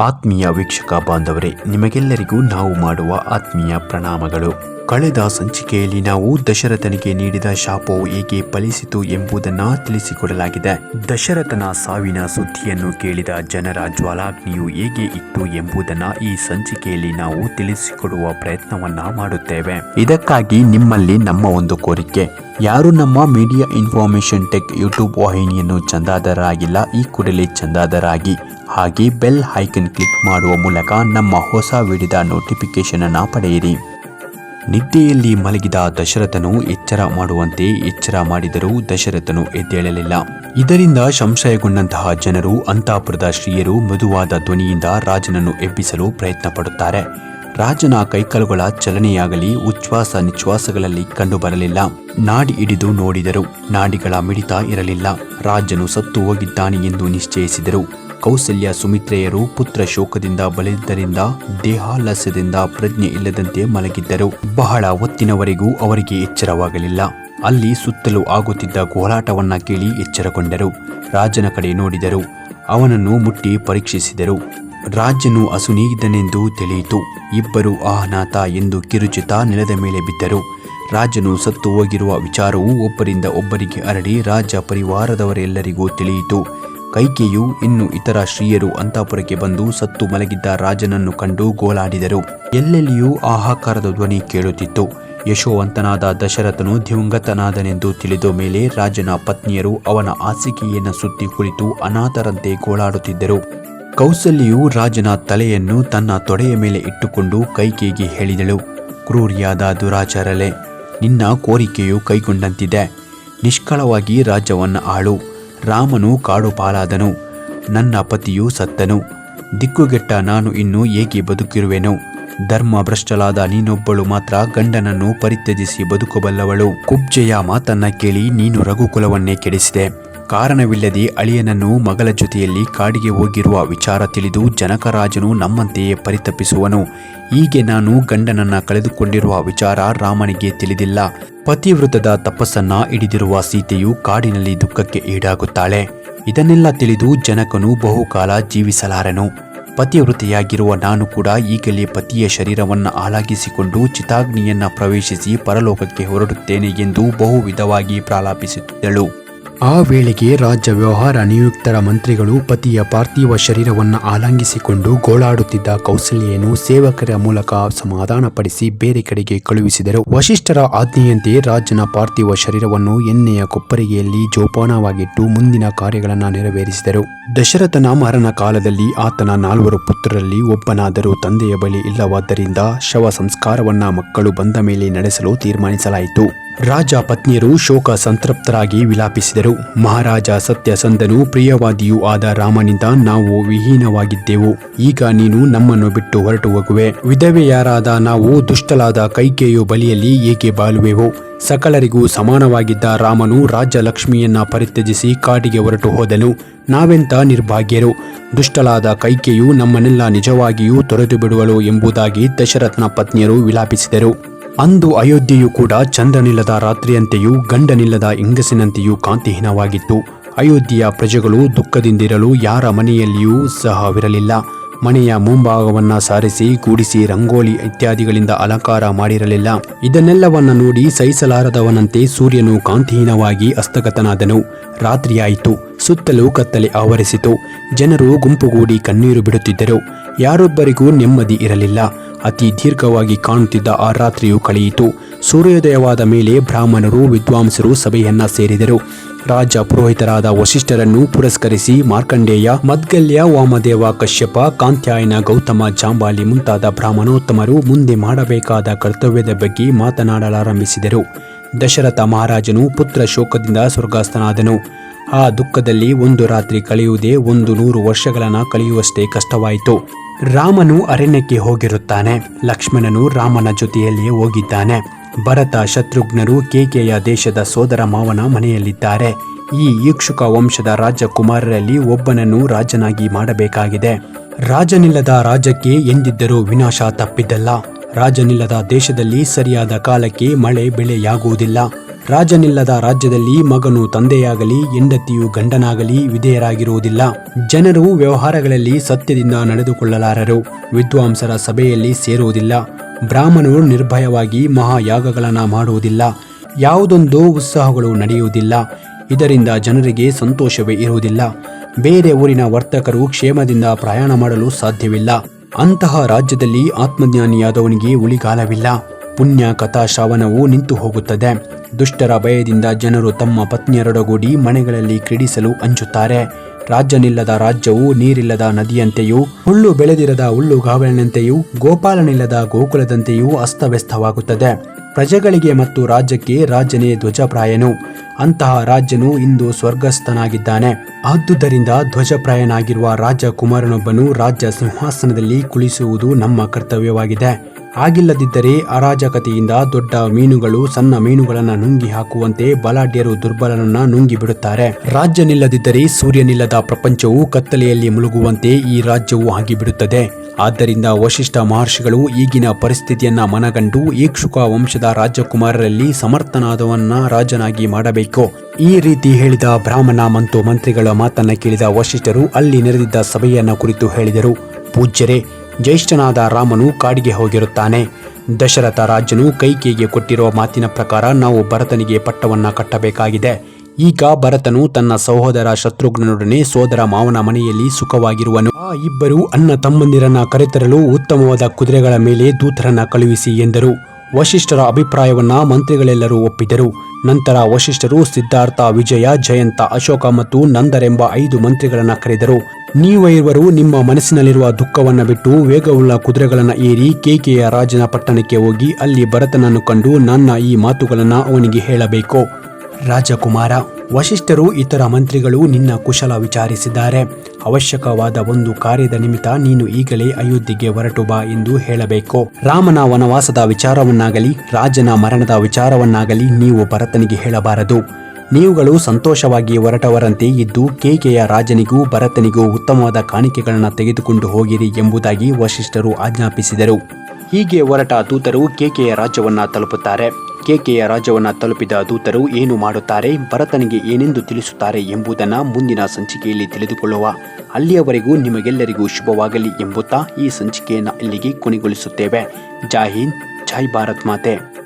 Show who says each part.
Speaker 1: ಆತ್ಮೀಯ ವೀಕ್ಷಕ ಬಾಂಧವರೇ ನಿಮಗೆಲ್ಲರಿಗೂ ನಾವು ಮಾಡುವ ಆತ್ಮೀಯ ಪ್ರಣಾಮಗಳು. ಕಳೆದ ಸಂಚಿಕೆಯಲ್ಲಿ ನಾವು ದಶರಥನಿಗೆ ನೀಡಿದ ಶಾಪವು ಹೇಗೆ ಫಲಿಸಿತು ಎಂಬುದನ್ನು ತಿಳಿಸಿಕೊಡಲಾಗಿದೆ. ದಶರಥನ ಸಾವಿನ ಸುದ್ದಿಯನ್ನು ಕೇಳಿದ ಜನರ ಜ್ವಾಲಾಗ್ನಿಯು ಹೇಗೆ ಇತ್ತು ಎಂಬುದನ್ನು ಈ ಸಂಚಿಕೆಯಲ್ಲಿ ನಾವು ತಿಳಿಸಿಕೊಡುವ ಪ್ರಯತ್ನವನ್ನ ಮಾಡುತ್ತೇವೆ. ಇದಕ್ಕಾಗಿ ನಿಮ್ಮಲ್ಲಿ ನಮ್ಮ ಒಂದು ಕೋರಿಕೆ. ಯಾರು ನಮ್ಮ ಮೀಡಿಯಾ ಇನ್ಫಾರ್ಮೇಶನ್ ಟೆಕ್ ಯೂಟ್ಯೂಬ್ ವಾಹಿನಿಯನ್ನು ಚಂದಾದರಾಗಿಲ್ಲ ಈ ಕೂಡಲೇ ಚಂದಾದರಾಗಿ ಹಾಗೆ ಬೆಲ್ ಐಕನ್ ಕ್ಲಿಕ್ ಮಾಡುವ ಮೂಲಕ ನಮ್ಮ ಹೊಸ ವಿಡಿದ ನೋಟಿಫಿಕೇಶನ್ ಅನ್ನು ಪಡೆಯಿರಿ. ನಿದ್ದೆಯಲ್ಲಿ ಮಲಗಿದ ದಶರಥನು ಎಚ್ಚರ ಮಾಡುವಂತೆ ಎಚ್ಚರ ಮಾಡಿದರೂ ದಶರಥನು ಎದ್ದೇಳಲಿಲ್ಲ. ಇದರಿಂದ ಸಂಶಯಗೊಂಡಂತಹ ಜನರು, ಅಂತಾಪುರದ ಶ್ರೀಯರು ಮೃದುವಾದ ಧ್ವನಿಯಿಂದ ರಾಜನನ್ನು ಎಬ್ಬಿಸಲು ಪ್ರಯತ್ನ ಪಡುತ್ತಾರೆ ರಾಜನ ಕೈಕಾಲುಗಳ ಚಲನೆಯಾಗಲಿ, ಉಚ್ಛ್ವಾಸ ನಿಶ್ವಾಸಗಳಲ್ಲಿ ಕಂಡುಬರಲಿಲ್ಲ. ನಾಡಿ ಹಿಡಿದು ನೋಡಿದರು ನಾಡಿಗಳ ಮಿಡಿತ ಇರಲಿಲ್ಲ. ರಾಜನು ಸತ್ತು ಹೋಗಿದ್ದಾನೆ ಎಂದು ನಿಶ್ಚಯಿಸಿದರು. ಕೌಸಲ್ಯ ಸುಮಿತ್ರೆಯರು ಪುತ್ರ ಶೋಕದಿಂದ ಬಲಿದ್ದರಿಂದ, ದೇಹಾಲಸ್ಯದಿಂದ ಪ್ರಜ್ಞೆ ಇಲ್ಲದಂತೆ ಮಲಗಿದ್ದರು. ಬಹಳ ಹೊತ್ತಿನವರೆಗೂ ಅವರಿಗೆ ಎಚ್ಚರವಾಗಲಿಲ್ಲ. ಅಲ್ಲಿ ಸುತ್ತಲೂ ಆಗುತ್ತಿದ್ದ ಗೋಳಾಟವನ್ನ ಕೇಳಿ ಎಚ್ಚರಗೊಂಡರು. ರಾಜನ ಕಡೆ ನೋಡಿದರು. ಅವನನ್ನು ಮುಟ್ಟಿ ಪರೀಕ್ಷಿಸಿದರು. ರಾಜನು ಅಸುನೀಗಿದ್ದನೆಂದು ತಿಳಿಯಿತು. ಇಬ್ಬರು ಆಹ್ನಾಥ ಎಂದು ಕಿರುಚಿತ ನೆಲದ ಮೇಲೆ ಬಿದ್ದರು. ರಾಜನು ಸತ್ತು ಹೋಗಿರುವ ವಿಚಾರವು ಒಬ್ಬರಿಂದ ಒಬ್ಬರಿಗೆ ಹರಡಿ ರಾಜ ಪರಿವಾರದವರೆಲ್ಲರಿಗೂ ತಿಳಿಯಿತು. ಕೈಕೆಯು ಇನ್ನು ಇತರ ಶ್ರೀಯರು ಅಂತಾಪುರಕ್ಕೆ ಬಂದು ಸತ್ತು ಮಲಗಿದ್ದ ರಾಜನನ್ನು ಕಂಡು ಗೋಲಾಡಿದರು. ಎಲ್ಲೆಲ್ಲಿಯೂ ಆಹಾಕಾರದ ಧ್ವನಿ ಕೇಳುತ್ತಿತ್ತು. ಯಶೋವಂತನಾದ ದಶರಥನು ದಿವಂಗತನಾದನೆಂದು ತಿಳಿದ ಮೇಲೆ ರಾಜನ ಪತ್ನಿಯರು ಅವನ ಹಾಸಿಗೆಯನ್ನು ಸುತ್ತಿ ಕುಳಿತು ಅನಾಥರಂತೆ ಗೋಳಾಡುತ್ತಿದ್ದರು. ಕೌಸಲ್ಯು ರಾಜನ ತಲೆಯನ್ನು ತನ್ನ ತೊಡೆಯ ಮೇಲೆ ಇಟ್ಟುಕೊಂಡು ಕೈಕೇಯಿಗೆ ಹೇಳಿದಳು, ಕ್ರೂರಿಯಾದ ದುರಾಚಾರಲೆ, ನಿನ್ನ ಕೋರಿಕೆಯು ಕೈಗೊಂಡಂತಿದೆ. ನಿಷ್ಕಳವಾಗಿ ರಾಜ್ಯವನ್ನು ಆಳು. ರಾಮನು ಕಾಡು ಪಾಲಾದನು ನನ್ನ ಪತಿಯು ಸತ್ತನು. ದಿಕ್ಕುಗೆಟ್ಟ ನಾನು ಇನ್ನು ಏಕೆ ಬದುಕಿರುವೆನು? ಧರ್ಮ ಭ್ರಷ್ಟಲಾದ ನೀನೊಬ್ಬಳು ಮಾತ್ರ ಗಂಡನನ್ನು ಪರಿತ್ಯಜಿಸಿ ಬದುಕಬಲ್ಲವಳು. ಕುಬ್ಜೆಯ ಮಾತನ್ನ ಕೇಳಿ ನೀನು ರಘುಕುಲವನ್ನೇ ಕೆಡಿಸಿದೆ. ಕಾರಣವಿಲ್ಲದೆ ಅಳಿಯನನ್ನು ಮಗಳ ಜೊತೆಯಲ್ಲಿ ಕಾಡಿಗೆ ಹೋಗಿರುವ ವಿಚಾರ ತಿಳಿದು ಜನಕರಾಜನು ನಮ್ಮಂತೆಯೇ ಪರಿತಪಿಸುವನು. ಹೀಗೆ ನಾನು ಗಂಡನನ್ನ ಕಳೆದುಕೊಂಡಿರುವ ವಿಚಾರ ರಾಮನಿಗೆ ತಿಳಿದಿಲ್ಲ. ಪತಿವೃತದ ತಪಸ್ಸನ್ನ ಹಿಡಿದಿರುವ ಸೀತೆಯು ಕಾಡಿನಲ್ಲಿ ದುಃಖಕ್ಕೆ ಈಡಾಗುತ್ತಾಳೆ. ಇದನ್ನೆಲ್ಲ ತಿಳಿದು ಜನಕನು ಬಹುಕಾಲ ಜೀವಿಸಲಾರನು. ಪತಿವೃತಿಯಾಗಿರುವ ನಾನು ಕೂಡ ಈಗಲೇ ಪತಿಯ ಶರೀರವನ್ನ ಆಲಾಗಿಸಿಕೊಂಡು ಚಿತಾಗ್ನಿಯನ್ನ ಪ್ರವೇಶಿಸಿ ಪರಲೋಕಕ್ಕೆ ಹೊರಡುತ್ತೇನೆ ಎಂದು ಬಹು ವಿಧವಾಗಿ ಪ್ರಾಲಾಪಿಸುತ್ತಿದ್ದಳು ಆ ವೇಳೆಗೆ ರಾಜ್ಯ ವ್ಯವಹಾರ ನಿಯುಕ್ತರ ಮಂತ್ರಿಗಳು ಪತಿಯ ಪಾರ್ಥಿವ ಶರೀರವನ್ನು ಆಲಂಗಿಸಿಕೊಂಡು ಗೋಳಾಡುತ್ತಿದ್ದ ಕೌಸಲ್ಯನ್ನು ಸೇವಕರ ಮೂಲಕ ಸಮಾಧಾನಪಡಿಸಿ ಬೇರೆ ಕಡೆಗೆ ಕಳುಹಿಸಿದರು. ವಶಿಷ್ಠರ ಆಜ್ಞೆಯಂತೆ ರಾಜನ ಪಾರ್ಥಿವ ಶರೀರವನ್ನು ಎಣ್ಣೆಯ ಕೊಪ್ಪರಿಗೆಯಲ್ಲಿ ಜೋಪಾನವಾಗಿಟ್ಟು ಮುಂದಿನ ಕಾರ್ಯಗಳನ್ನು ನೆರವೇರಿಸಿದರು. ದಶರಥನ ಮರಣ ಕಾಲದಲ್ಲಿ ಆತನ ನಾಲ್ವರು ಪುತ್ರರಲ್ಲಿ ಒಬ್ಬನಾದರೂ ತಂದೆಯ ಬಳಿ ಇಲ್ಲವಾದ್ದರಿಂದ ಶವ ಸಂಸ್ಕಾರವನ್ನ ಮಕ್ಕಳು ಬಂದ ಮೇಲೆ ನಡೆಸಲು ತೀರ್ಮಾನಿಸಲಾಯಿತು. ರಾಜ ಪತ್ನಿಯರು ಶೋಕ ಸಂತೃಪ್ತರಾಗಿ ವಿಲಾಪಿಸಿದರು. ಮಹಾರಾಜ ಸತ್ಯಸಂಧನು ಪ್ರಿಯವಾದಿಯೂ ಆದ ರಾಮನಿಂದ ನಾವು ವಿಹೀನವಾಗಿದ್ದೆವು. ಈಗ ನೀನು ನಮ್ಮನ್ನು ಬಿಟ್ಟು ಹೊರಟು ಹೋಗುವೆ. ವಿಧವೆಯಾರಾದ ನಾವು ದುಷ್ಟಲಾದ ಕೈಕೇಯು ಬಲಿಯಲ್ಲಿ ಏಕೆ ಬಾಳುವೆವು? ಸಕಲರಿಗೂ ಸಮಾನವಾಗಿದ್ದ ರಾಮನು ರಾಜ್ಯ ಲಕ್ಷ್ಮಿಯನ್ನ ಪರಿತ್ಯಜಿಸಿ ಕಾಡಿಗೆ ಹೊರಟು ಹೋದನು. ನಾವೆಂತ ನಿರ್ಭಾಗ್ಯರು? ದುಷ್ಟಲಾದ ಕೈಕೆಯು ನಮ್ಮನ್ನೆಲ್ಲ ನಿಜವಾಗಿಯೂ ತೊರೆದು ಬಿಡುವಳು ಎಂಬುದಾಗಿ ದಶರಥನ ಪತ್ನಿಯರು ವಿಲಾಪಿಸಿದರು. ಅಂದು ಅಯೋಧ್ಯೆಯು ಕೂಡ ಚಂದ್ರನಿಲ್ಲದ ರಾತ್ರಿಯಂತೆಯೂ ಗಂಡನಿಲ್ಲದ ಹೆಂಗಸಿನಂತೆಯೂ ಕಾಂತಿಹೀನವಾಗಿತ್ತು. ಅಯೋಧ್ಯೆಯ ಪ್ರಜೆಗಳು ದುಃಖದಿಂದಿರಲು ಯಾರ ಮನೆಯಲ್ಲಿಯೂ ಸಹವಿರಲಿಲ್ಲ. ಮನೆಯ ಮುಂಭಾಗವನ್ನು ಸಾರಿಸಿ, ಕೂಡಿಸಿ, ರಂಗೋಲಿ ಇತ್ಯಾದಿಗಳಿಂದ ಅಲಂಕಾರ ಮಾಡಿರಲಿಲ್ಲ. ಇದನ್ನೆಲ್ಲವನ್ನ ನೋಡಿ ಸಹಿಸಲಾರದವನಂತೆ ಸೂರ್ಯನು ಕಾಂತಿಹೀನವಾಗಿ ಹಸ್ತಗತನಾದನು ರಾತ್ರಿಯಾಯಿತು. ಸುತ್ತಲೂ ಕತ್ತಲೆ ಆವರಿಸಿತು. ಜನರು ಗುಂಪುಗೂಡಿ ಕಣ್ಣೀರು ಬಿಡುತ್ತಿದ್ದರು. ಯಾರೊಬ್ಬರಿಗೂ ನೆಮ್ಮದಿ ಇರಲಿಲ್ಲ. ಅತಿ ದೀರ್ಘವಾಗಿ ಕಾಣುತ್ತಿದ್ದ ಆ ರಾತ್ರಿಯು ಕಳೆಯಿತು. ಸೂರ್ಯೋದಯವಾದ ಮೇಲೆ ಬ್ರಾಹ್ಮಣರು, ವಿದ್ವಾಂಸರು ಸಭೆಯನ್ನ ಸೇರಿದರು. ರಾಜ ಪುರೋಹಿತರಾದ ವಶಿಷ್ಠರನ್ನು ಪುರಸ್ಕರಿಸಿ ಮಾರ್ಕಂಡೇಯ, ಮದ್ಗಲ್ಯ, ವಾಮದೇವ, ಕಶ್ಯಪ, ಕಾಂತ್ಯಾಯನ, ಗೌತಮ, ಜಾಂಬಾಲಿ ಮುಂತಾದ ಬ್ರಾಹ್ಮಣೋತ್ತಮರು ಮುಂದೆ ಮಾಡಬೇಕಾದ ಕರ್ತವ್ಯದ ಬಗ್ಗೆ ಮಾತನಾಡಲಾರಂಭಿಸಿದರು. ದಶರಥ ಮಹಾರಾಜನು ಪುತ್ರ ಶೋಕದಿಂದ ಸ್ವರ್ಗಾಸ್ತನಾದನು ಆ ದುಃಖದಲ್ಲಿ ಒಂದು ರಾತ್ರಿ ಕಳೆಯುವುದೇ ಒಂದು ನೂರು ವರ್ಷಗಳನ್ನ ಕಳೆಯುವಷ್ಟೇ ಕಷ್ಟವಾಯಿತು. ರಾಮನು ಅರಣ್ಯಕ್ಕೆ ಹೋಗಿರುತ್ತಾನೆ. ಲಕ್ಷ್ಮಣನು ರಾಮನ ಜೊತೆಯಲ್ಲಿಯೇ ಹೋಗಿದ್ದಾನೆ. ಭರತ ಶತ್ರುಘ್ನರು ಕೇಕೆಯ ದೇಶದ ಸೋದರ ಮಾವನ ಮನೆಯಲ್ಲಿದ್ದಾರೆ. ಈ ಈಕ್ಷುಕ ವಂಶದ ರಾಜಕುಮಾರರಲ್ಲಿ ಒಬ್ಬನನ್ನು ರಾಜನಾಗಿ ಮಾಡಬೇಕಾಗಿದೆ. ರಾಜನಿಲ್ಲದ ರಾಜ್ಯಕ್ಕೆ ಎಂದಿದ್ದರೂ ವಿನಾಶ ತಪ್ಪಿದ್ದಲ್ಲ. ರಾಜನಿಲ್ಲದ ದೇಶದಲ್ಲಿ ಸರಿಯಾದ ಕಾಲಕ್ಕೆ ಮಳೆ ಬೆಳೆಯಾಗುವುದಿಲ್ಲ. ರಾಜನಿಲ್ಲದ ರಾಜ್ಯದಲ್ಲಿ ಮಗನು ತಂದೆಯಾಗಲಿ, ಹೆಂಡತಿಯು ಗಂಡನಾಗಲಿ ವಿಧೇಯರಾಗಿರುವುದಿಲ್ಲ. ಜನರು ವ್ಯವಹಾರಗಳಲ್ಲಿ ಸತ್ಯದಿಂದ ನಡೆದುಕೊಳ್ಳಲಾರರು. ವಿದ್ವಾಂಸರ ಸಭೆಯಲ್ಲಿ ಸೇರುವುದಿಲ್ಲ. ಬ್ರಾಹ್ಮಣರು ನಿರ್ಭಯವಾಗಿ ಮಹಾಯಾಗಗಳನ್ನು ಮಾಡುವುದಿಲ್ಲ. ಯಾವುದೊಂದು ಉತ್ಸಾಹಗಳು ನಡೆಯುವುದಿಲ್ಲ. ಇದರಿಂದ ಜನರಿಗೆ ಸಂತೋಷವೇ ಇರುವುದಿಲ್ಲ. ಬೇರೆ ಊರಿನ ವರ್ತಕರು ಕ್ಷೇಮದಿಂದ ಪ್ರಯಾಣ ಮಾಡಲು ಸಾಧ್ಯವಿಲ್ಲ. ಅಂತಹ ರಾಜ್ಯದಲ್ಲಿ ಆತ್ಮಜ್ಞಾನಿಯಾದವನಿಗೆ ಉಳಿಗಾಲವಿಲ್ಲ. ಪುಣ್ಯ ಕಥಾ ಶ್ರವಣವು ನಿಂತು ಹೋಗುತ್ತದೆ. ದುಷ್ಟರ ಭಯದಿಂದ ಜನರು ತಮ್ಮ ಪತ್ನಿಯರೊಡಗೂಡಿ ಮನೆಗಳಲ್ಲಿ ಕ್ರೀಡಿಸಲು ಅಂಜುತ್ತಾರೆ. ರಾಜ್ಯನಿಲ್ಲದ ರಾಜ್ಯವು ನೀರಿಲ್ಲದ ನದಿಯಂತೆಯೂ, ಹುಲ್ಲು ಬೆಳೆದಿರದ ಹುಲ್ಲುಗಾವಲಿನಂತೆಯೂ ಗೋಪಾಲನಿಲ್ಲದ ಗೋಕುಲದಂತೆಯೂ ಅಸ್ತವ್ಯಸ್ತವಾಗುತ್ತದೆ. ಪ್ರಜೆಗಳಿಗೆ ಮತ್ತು ರಾಜ್ಯಕ್ಕೆ ರಾಜನೇ ಧ್ವಜಪ್ರಾಯನು. ಅಂತಹ ರಾಜ್ಯನು ಇಂದು ಸ್ವರ್ಗಸ್ಥನಾಗಿದ್ದಾನೆ. ಆದುದರಿಂದ ಧ್ವಜಪ್ರಾಯನಾಗಿರುವ ರಾಜಕುಮಾರನೊಬ್ಬನು ರಾಜ್ಯ ಸಿಂಹಾಸನದಲ್ಲಿ ಕುಳಿಸುವುದು ನಮ್ಮ ಕರ್ತವ್ಯವಾಗಿದೆ. ಆಗಿಲ್ಲದಿದ್ದರೆ ಅರಾಜಕತೆಯಿಂದ ದೊಡ್ಡ ಮೀನುಗಳು ಸಣ್ಣ ಮೀನುಗಳನ್ನು ನುಂಗಿ ಹಾಕುವಂತೆ ಬಲಾಢ್ಯರು ದುರ್ಬಲನನ್ನ ನುಂಗಿ ಬಿಡುತ್ತಾರೆ. ರಾಜ್ಯನಿಲ್ಲದಿದ್ದರೆ ಸೂರ್ಯನಿಲ್ಲದ ಪ್ರಪಂಚವು ಕತ್ತಲೆಯಲ್ಲಿ ಮುಳುಗುವಂತೆ ಈ ರಾಜ್ಯವು ಆಗಿಬಿಡುತ್ತದೆ. ಆದ್ದರಿಂದ ವಶಿಷ್ಠ ಮಹರ್ಷಿಗಳು ಈಗಿನ ಪರಿಸ್ಥಿತಿಯನ್ನ ಮನಗಂಡು ಈಕ್ಷುಕ ವಂಶದ ರಾಜಕುಮಾರರಲ್ಲಿ ಸಮರ್ಥನಾದವನ್ನ ರಾಜನಾಗಿ ಮಾಡಬೇಕು. ಈ ರೀತಿ ಹೇಳಿದ ಬ್ರಾಹ್ಮಣ ಮತ್ತು ಮಂತ್ರಿಗಳ ಮಾತನ್ನ ಕೇಳಿದ ವಶಿಷ್ಠರು ಅಲ್ಲಿ ನೆರೆದಿದ್ದ ಸಭೆಯನ್ನ ಕುರಿತು ಹೇಳಿದರು. ಪೂಜ್ಯರೇ ಜ್ಯೇಷ್ಠನಾದ ರಾಮನು ಕಾಡಿಗೆ ಹೋಗಿರುತ್ತಾನೆ. ದಶರಥ ರಾಜನು ಕೈಕೇಯಿಗೆ ಕೊಟ್ಟಿರುವ ಮಾತಿನ ಪ್ರಕಾರ ನಾವು ಭರತನಿಗೆ ಪಟ್ಟವನ್ನ ಕಟ್ಟಬೇಕಾಗಿದೆ. ಈಗ ಭರತನು ತನ್ನ ಸಹೋದರ ಶತ್ರುಘ್ನನೊಡನೆ ಸೋದರ ಮಾವನ ಮನೆಯಲ್ಲಿ ಸುಖವಾಗಿರುವನು. ಆ ಇಬ್ಬರು ಅಣ್ಣ ತಮ್ಮಂದಿರನ್ನ ಕರೆತರಲು ಉತ್ತಮವಾದ ಕುದುರೆಗಳ ಮೇಲೆ ದೂತರನ್ನ ಕಳುಹಿಸಿ ಎಂದರು. ವಶಿಷ್ಠರ ಅಭಿಪ್ರಾಯವನ್ನ ಮಂತ್ರಿಗಳೆಲ್ಲರೂ ಒಪ್ಪಿದರು. ನಂತರ ವಶಿಷ್ಠರು ಸಿದ್ಧಾರ್ಥ, ವಿಜಯ, ಜಯಂತ, ಅಶೋಕ ಮತ್ತು ನಂದರೆಂಬ ಐದು ಮಂತ್ರಿಗಳನ್ನ ಕರೆದರು. ನೀವೈವರು ನಿಮ್ಮ ಮನಸ್ಸಿನಲ್ಲಿರುವ ದುಃಖವನ್ನು ಬಿಟ್ಟು ವೇಗವುಳ್ಳ ಕುದುರೆಗಳನ್ನು ಏರಿ ಕೇಕೆಯ ರಾಜನ ಪಟ್ಟಣಕ್ಕೆ ಹೋಗಿ ಅಲ್ಲಿ ಭರತನನ್ನು ಕಂಡು ನನ್ನ ಈ ಮಾತುಗಳನ್ನು ಅವನಿಗೆ ಹೇಳಬೇಕು. ರಾಜಕುಮಾರ ವಶಿಷ್ಠರು ಇತರ ಮಂತ್ರಿಗಳು ನಿನ್ನ ಕುಶಲ ವಿಚಾರಿಸಿದ್ದಾರೆ. ಅವಶ್ಯಕವಾದ ಒಂದು ಕಾರ್ಯದ ನಿಮಿತ್ತ ನೀನು ಈಗಲೇ ಅಯೋಧ್ಯೆಗೆ ಹೊರಟು ಬಾ ಎಂದು ಹೇಳಬೇಕು. ರಾಮನ ವನವಾಸದ ವಿಚಾರವನ್ನಾಗಲಿ, ರಾಜನ ಮರಣದ ವಿಚಾರವನ್ನಾಗಲಿ ನೀವು ಭರತನಿಗೆ ಹೇಳಬಾರದು. ನೀವುಗಳು ಸಂತೋಷವಾಗಿ ಹೊರಟವರಂತೆ ಇದ್ದು ಕೇಕೆಯ ರಾಜನಿಗೂ ಭರತನಿಗೂ ಉತ್ತಮವಾದ ಕಾಣಿಕೆಗಳನ್ನು ತೆಗೆದುಕೊಂಡು ಹೋಗಿರಿ ಎಂಬುದಾಗಿ ವಶಿಷ್ಠರು ಆಜ್ಞಾಪಿಸಿದರು. ಹೀಗೆ ಹೊರಟ ದೂತರು ಕೇಕೆಯ ರಾಜ್ಯವನ್ನ ತಲುಪುತ್ತಾರೆ. ಕೇಕೆಯ ರಾಜ್ಯವನ್ನ ತಲುಪಿದ ದೂತರು ಏನು ಮಾಡುತ್ತಾರೆ, ಭರತನಿಗೆ ಏನೆಂದು ತಿಳಿಸುತ್ತಾರೆ ಎಂಬುದನ್ನು ಮುಂದಿನ ಸಂಚಿಕೆಯಲ್ಲಿ ತಿಳಿದುಕೊಳ್ಳುವ. ಅಲ್ಲಿಯವರೆಗೂ ನಿಮಗೆಲ್ಲರಿಗೂ ಶುಭವಾಗಲಿ ಎಂಬುತ್ತಾ ಈ ಸಂಚಿಕೆಯನ್ನು ಇಲ್ಲಿಗೆ ಕೊನೆಗೊಳಿಸುತ್ತೇವೆ. ಜೈ ಹಿಂದ್, ಜೈ ಭಾರತ್ ಮಾತೆ.